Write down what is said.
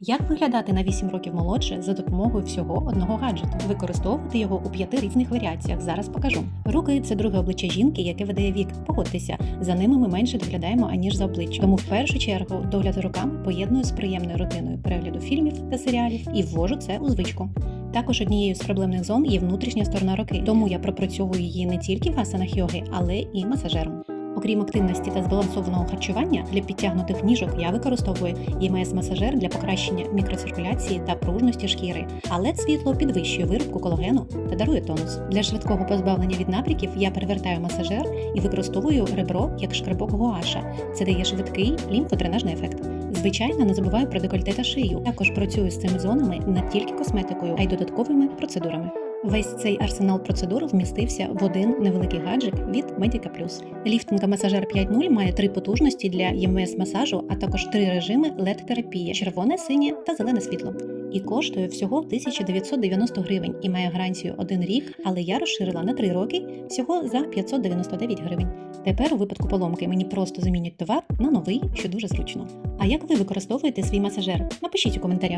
Як виглядати на 8 років молодше за допомогою всього одного гаджету? Використовувати його у п'яти різних варіаціях. Зараз покажу. Руки це друге обличчя жінки, яке видає вік. Погодьтеся, за ними ми менше доглядаємо аніж за обличчям. Тому в першу чергу догляд руками поєдную з приємною рутиною перегляду фільмів та серіалів і ввожу це у звичку. Також однією з проблемних зон є внутрішня сторона руки, тому я пропрацьовую її не тільки в асанах йоги, але і масажером. Окрім активності та збалансованого харчування для підтягнутих ніжок я використовую імс масажер для покращення мікроциркуляції та пружності шкіри, а led світло підвищує виробку колагену та дарує тонус. Для швидкого позбавлення від напряків я перевертаю масажер і використовую ребро як шкребок гуаша. Це дає швидкий лімфодренажний ефект. Звичайно, не забуваю про декольте та шию. Також працюю з цими зонами не тільки косметикою, а й додатковими процедурами. Весь цей арсенал процедур вмістився в один невеликий гаджик від Medica Plus. Ліфтинг масажер 5.0 має три потужності для ЄМС масажу, а також три режими led терапії червоне, синє та зелене світло. І коштує всього 1990 гривень і має гарантію один рік, але я розширила на 3 роки всього за 599 гривень. Тепер у випадку поломки мені просто замінять товар на новий, що дуже зручно. А як ви використовуєте свій масажер? Напишіть у коментарях.